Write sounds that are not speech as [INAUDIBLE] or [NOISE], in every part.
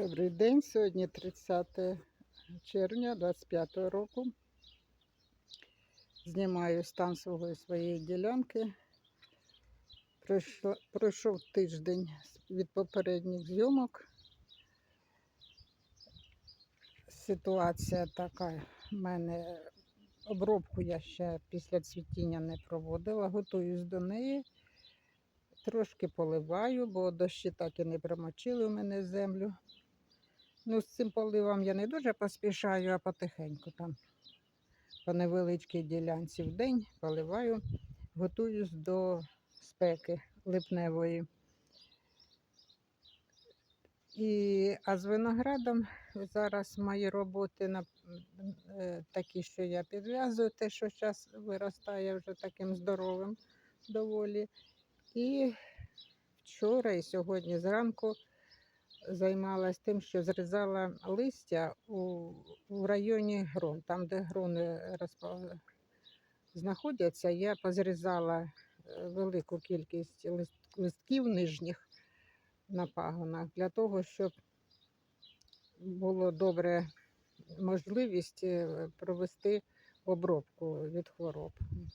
Добрий день. Сьогодні 30 червня 25 року. Знімаю стан свого своєї ділянки. Пройшло, пройшов тиждень від попередніх зйомок. Ситуація така. в мене обробку я ще після цвітіння не проводила, готуюсь до неї. Трошки поливаю, бо дощі так і не промочили у мене землю. Ну, з цим поливом я не дуже поспішаю, а потихеньку там по невеличкій ділянці в день поливаю, готуюсь до спеки липневої. І, а з виноградом зараз мої роботи на, е, такі, що я підв'язую, те, що зараз виростає вже таким здоровим доволі. І вчора і сьогодні зранку займалась тим, що зрізала листя у, у районі грон, там, де грони розпа... знаходяться, я позрізала е, велику кількість лист... листків нижніх на пагонах для того, щоб було добре можливість е, провести обробку від хвороб,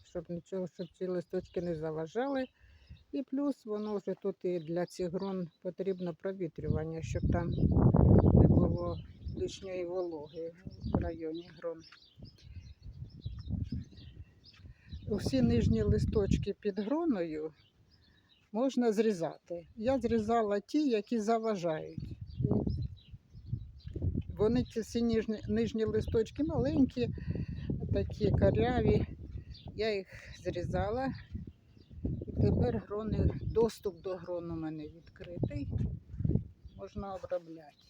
щоб нічого, щоб ці листочки не заважали. І плюс воно вже тут і для цих грон потрібно провітрювання, щоб там не було лишньої вологи в районі грон. Усі нижні листочки під гроною можна зрізати. Я зрізала ті, які заважають. Вони ці всі нижні, нижні листочки маленькі, такі коряві. Я їх зрізала. Тепер грони, доступ до грон у мене відкритий. Можна обробляти.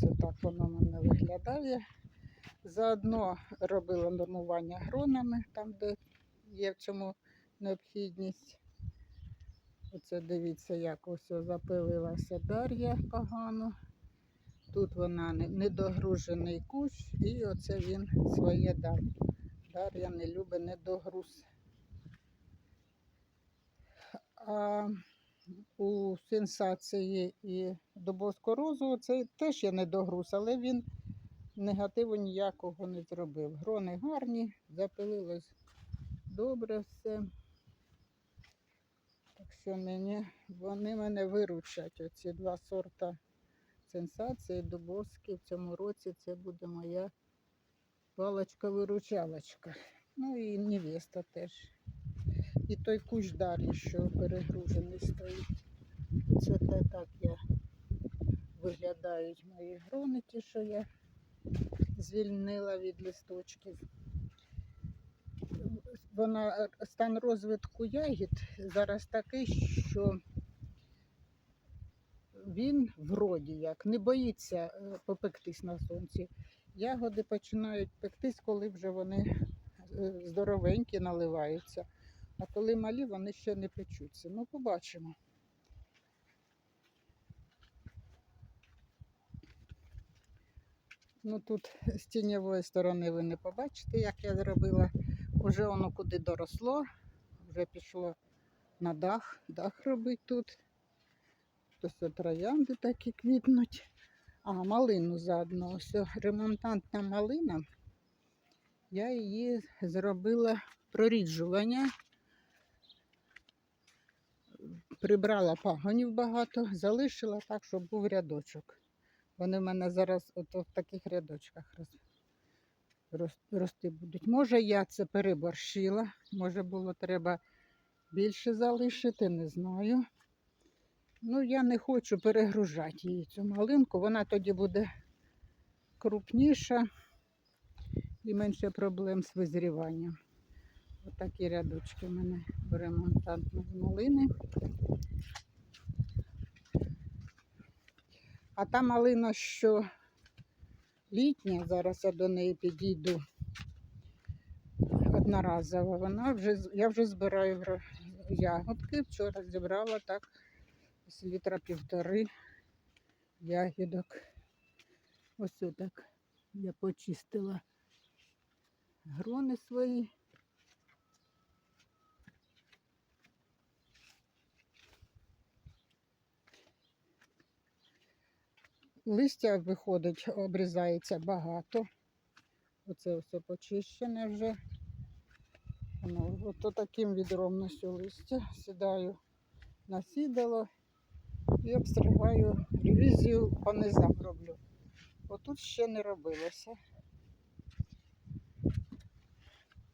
Це так воно в мене виглядає. Заодно робила нормування гронами, там, де є в цьому необхідність. Оце дивіться, як ось запилилася Дар'я погано. Тут вона недогружений кущ, і оце він своє дав. Дар'я не любить недогруз. А у сенсації і добоскорозу це теж є недогруз, але він негативу ніякого не зробив. Грони гарні, запилилось добре все. Так що мені, вони мене виручать. Оці два сорта сенсації, дубовські. В цьому році це буде моя палочка-виручалочка. Ну і невеста теж. І той кущ Дар'ї, що перегружений стоїть. Це те так я виглядають мої грони, ті, що я звільнила від листочків. Вона стан розвитку ягід зараз такий, що він вроді як не боїться е, попектись на сонці. Ягоди починають пектись, коли вже вони е, здоровенькі наливаються. А коли малі, вони ще не печуться. Ну, побачимо. Ну тут [LAUGHS] з тіньової сторони ви не побачите, як я зробила. Уже воно куди доросло, вже пішло на дах, дах робить тут. Ось троянди такі квітнуть. А, малину заодно. Ось ремонтантна малина. Я її зробила проріджування. Прибрала пагонів багато, залишила так, щоб був рядочок. Вони в мене зараз от в таких рядочках рости будуть. Може, я це переборщила, може було треба більше залишити, не знаю. Ну, я не хочу перегружати її цю малинку, вона тоді буде крупніша і менше проблем з визріванням. Отакі рядочки в мене в ремонтантної малини. А та малина, що літня, зараз я до неї підійду одноразово, вона вже, я вже збираю ягодки. Вчора зібрала так з літра півтори ягідок. Ось отак я почистила грони свої. Листя виходить, обрізається багато. Оце все почищене вже. Воно, ото таким відром носю листя. Сідаю на сідало і обстригаю ревізію по низам роблю. Отут ще не робилося.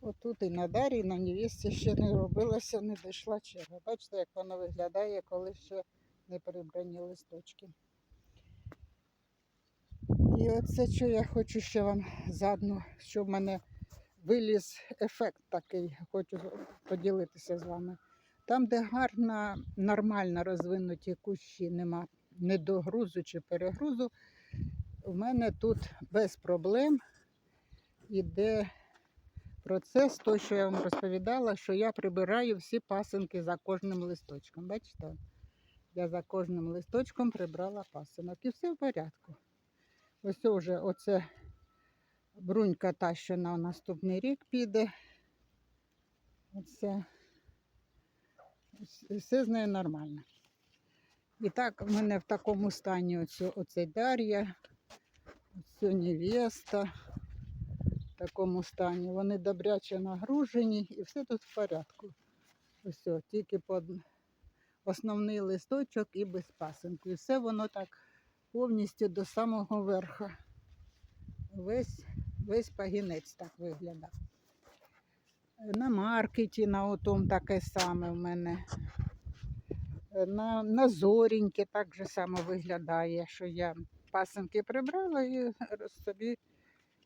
Отут і на дарі, і на невісті ще не робилося, не дійшла черга. Бачите, як воно виглядає, коли ще не прибрані листочки. І оце що я хочу ще вам заодно, що в мене виліз ефект такий, хочу поділитися з вами. Там, де гарно, нормально розвинуті кущі, нема недогрузу чи перегрузу, у мене тут без проблем іде процес, той, що я вам розповідала, що я прибираю всі пасинки за кожним листочком. Бачите? Я за кожним листочком прибрала пасинок і все в порядку. Ось вже оце брунька та, що на наступний рік піде. Оце все з нею нормально. І так в мене в такому стані оцю, оцей Дар'я, оцю невеста в такому стані. Вони добряче нагружені і все тут в порядку. Ось, тільки под основний листочок і без пасинку. І все воно так повністю до самого верха. Весь, весь пагінець так виглядав. На маркеті на отом таке саме в мене. На, на зоріньки так же само виглядає, що я пасинки прибрала і собі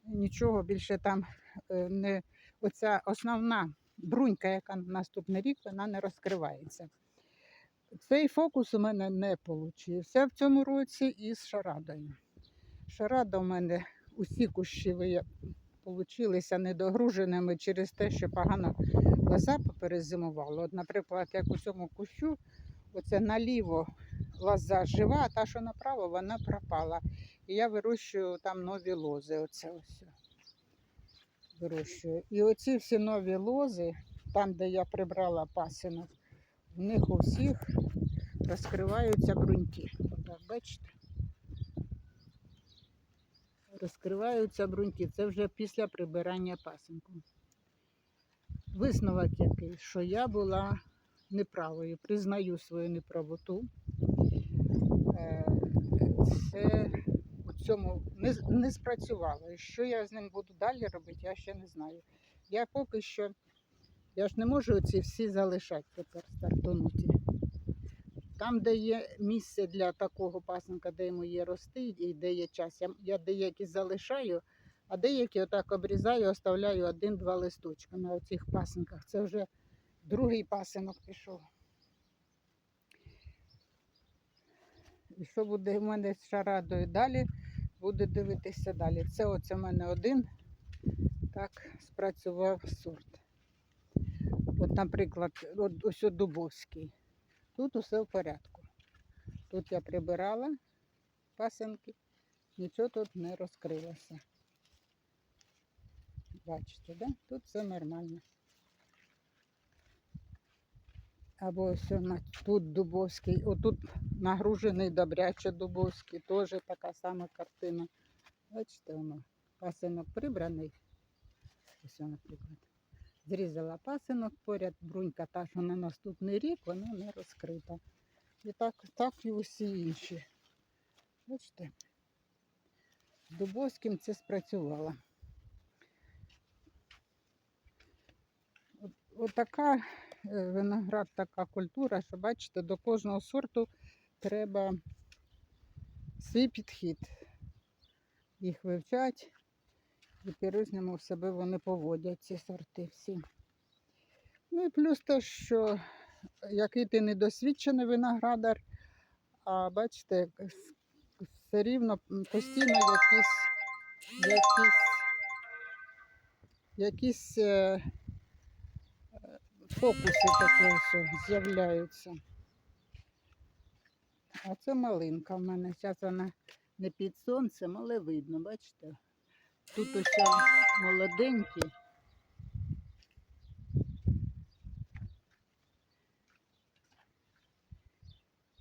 нічого більше там е, не оця основна брунька, яка на наступний рік, вона не розкривається. Цей фокус у мене не вийшов в цьому році із шарадою. Шарада у мене усі кущі получилися недогруженими через те, що погано лоза поперезимувала. От, наприклад, як у цьому кущу, оце наліво лоза жива, а та, що направо, вона пропала. І я вирощую там нові лози. Оце ось. Вирощую. І оці всі нові лози, там, де я прибрала пасинок, в них у всіх розкриваються бруньки. Отак, бачите? Розкриваються бруньки. Це вже після прибирання пасинку. Висновок який, що я була неправою, признаю свою неправоту. Е, Це у цьому не, не спрацювало. Що я з ним буду далі робити, я ще не знаю. Я поки що, я ж не можу ці всі залишати тепер стартонуті. Там, де є місце для такого пасенка, де йому є рости і де є час, я, я деякі залишаю, а деякі отак обрізаю, оставляю один-два листочка на оцих пасенках. Це вже другий пасинок пішов. І що буде в мене з шарадою далі, буду дивитися далі. Це оце в мене один так спрацював сорт. От, наприклад, от ось Дубовський. Тут усе в порядку. Тут я прибирала пасенки, нічого тут не розкрилося. Бачите, да? тут все нормально. Або ось на, тут Дубовський, отут нагружений добряче Дубовський, теж така сама картина. Бачите, воно, пасинок прибраний. Ось, наприклад. Зрізала пасинок, поряд брунька та, що на наступний рік, вона не розкрита. І так, так і усі інші. Бачите, з Дубовським це спрацювало. От, отака е, виноград, така культура, що бачите, до кожного сорту треба свій підхід. Їх вивчати і по-різному в себе вони поводять, ці сорти всі. Ну і плюс те, що який ти недосвідчений виноградар, а бачите, все рівно постійно якісь якісь, якісь е, фокуси такі з'являються. А це малинка в мене. Зараз вона не під сонцем, але видно, бачите? Тут ось молоденькі.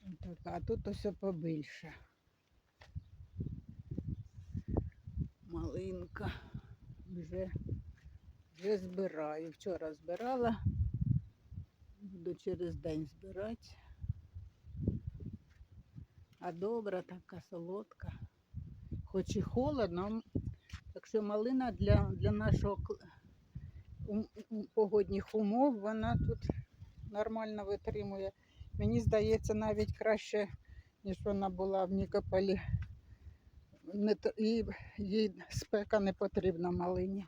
Отака, а тут ось побільше. малинка. Вже, вже збираю. Вчора збирала. Буду через день збирати. А добра така солодка. Хоч і холодно, що малина для, для нашого погодних умов, вона тут нормально витримує. Мені здається, навіть краще, ніж вона була в Нікополі. Не, і їй спека не потрібна малині.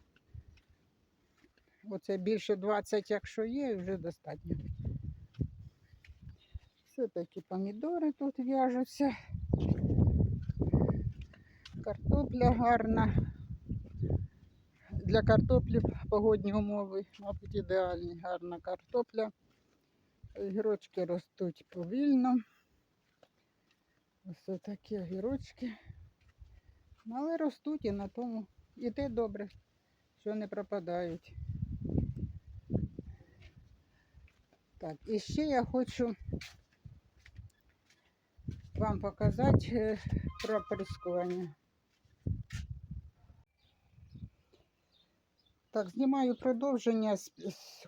Оце більше 20, якщо є, вже достатньо. Все такі помідори тут в'яжуться. Картопля гарна. Для картоплі погодні умови, мабуть, ідеальні. Гарна картопля. Огірочки ростуть повільно. Ось такі огірочки. Ну, Але ростуть і на тому. І те добре, що не пропадають. Так, і ще я хочу вам показати е, про оприскування. Так, знімаю продовження.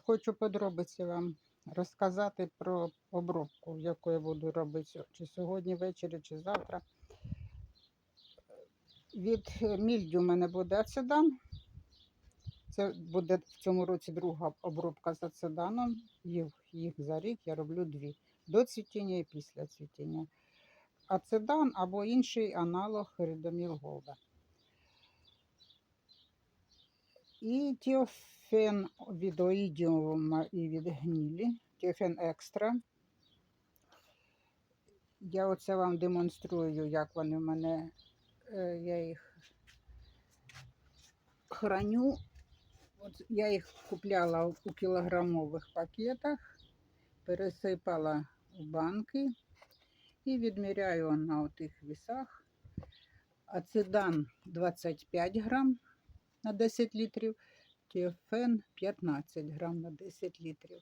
Хочу подробиці вам розказати про обробку, яку я буду робити чи сьогодні ввечері, чи завтра. Від е, мільдю в мене буде ацедан. Це буде в цьому році друга обробка з ацеданом. Їх, їх за рік я роблю дві. До цвітіння і після цвітіння. Ацедан або інший аналог Рідоміл І тіофен від оїдіума і від гнілі. Тіофен екстра. Я оце вам демонструю, як вони в мене. е, Я їх храню. От я їх купляла у кілограмових пакетах, пересипала у банки і відміряю на отих вісах. Ацедан 25 грам на 10 літрів, тіофен 15 грам на 10 літрів.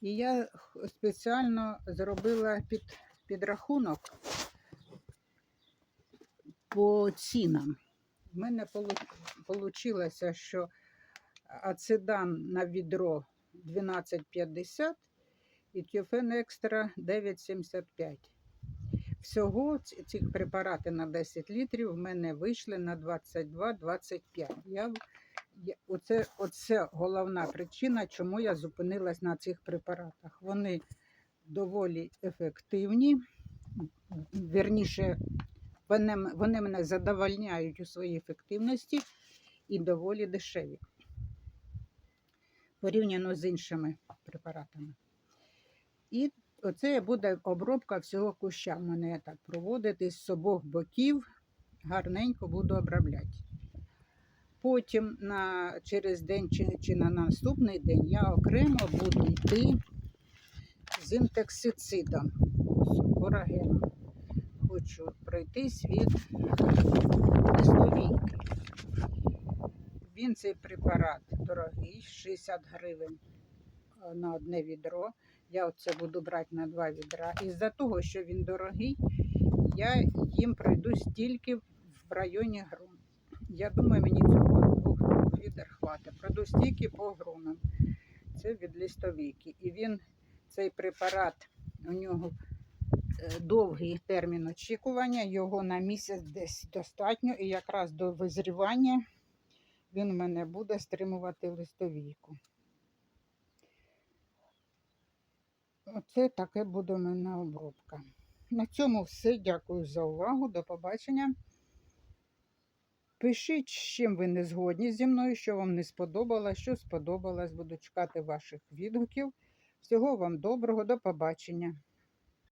І я спеціально зробила під, підрахунок по цінам. У мене вийшло, що ацедан на відро 12,50 і тіофен екстра 9,75. Всього ці препарати на 10 літрів в мене вийшли на 22-25. Я, я, оце, оце головна причина, чому я зупинилась на цих препаратах. Вони доволі ефективні. Вірніше, вони, вони мене задовольняють у своїй ефективності і доволі дешеві. Порівняно з іншими препаратами. І оце буде обробка всього куща. У мене так проводити з обох боків, гарненько буду обробляти. Потім на, через день чи, чи на наступний день я окремо буду йти з інтексицидом, з корагеном. Хочу пройтись від листовійки. Він цей препарат дорогий, 60 гривень е, на одне відро. Я оце буду брати на два відра. Із-за того, що він дорогий, я їм пройдусь тільки в районі грун. Я думаю, мені цього двох, відер хватить. Пройдусь тільки по грунам. Це від листовійки. І він, цей препарат, у нього е, довгий термін очікування, його на місяць десь достатньо, і якраз до визрівання він в мене буде стримувати листовійку. Оце таке буде у мене обробка. На цьому все. Дякую за увагу. До побачення. Пишіть, з чим ви не згодні зі мною, що вам не сподобалось, що сподобалось. Буду чекати ваших відгуків. Всього вам доброго, до побачення.